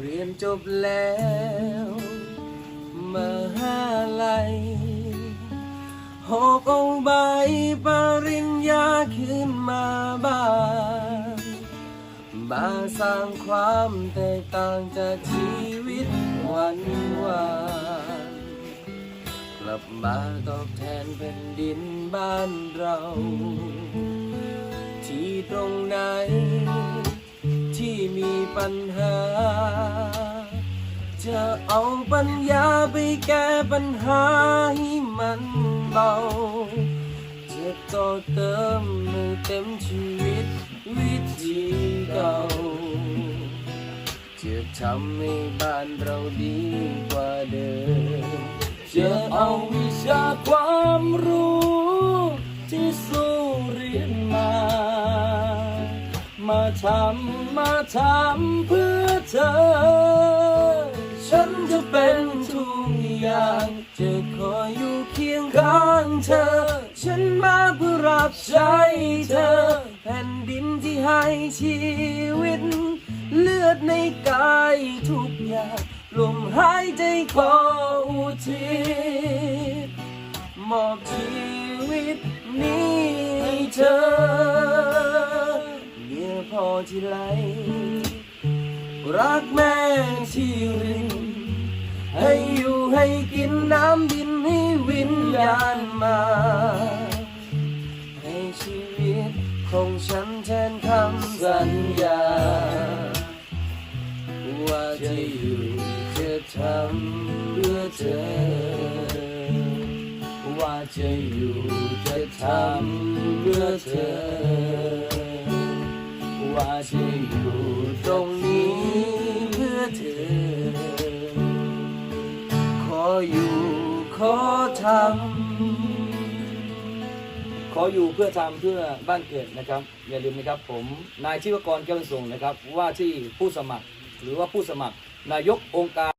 เรียนจบแล้วมหาลัยหอบเอาใบปริญญาขึ้นมาบ้านมาสร้างความแตกต่างจากชีวิตวันวานกลับมาตอบแทนแผ่นดินบ้านเรา ที่ตรงหนที่มี ปัญหา จะเอาปัญญาไปแก้ปัญหาให้มันเบา จะต่อเติมให้เต็มชีวิตวิธีเก่า จะทำให้บ้านเราดีกว่าเดิม จะเอาวิชาความรู้ ทำมาทำเพื่อเธอ ฉันจะเป็นทุกอย่าง จะคอยอยู่เคียงข้างเธอ ฉันมาเพื่อรับใช้เธอ แผ่นดินที่ให้ชีวิต เลือดในกายทุกอย่างลมหายใจขออุทิศมอบชีวิตนี้ให้เธอ ที่ไหลรักแม่ที่รินให้อยู่ให้กินน้ำดินให้วิญญาณมา ให้ชีวิตของฉันแทนคำสัญญา ว่าจะอยู่จะทำเพื่อเธอ ว่าจะอยู่จะทำเพื่อเธอ จะอยู่ตรงนี้เพื่อเธอ ขออยู่ขอทำขออยู่เพื่อทำเพื่อบ้านเกิดนะครับ อย่าลืมนะครับผมนายชิวกรแก้วส่งนะครับ ว่าที่ผู้สมัครหรือว่าผู้สมัครนายกองค์การ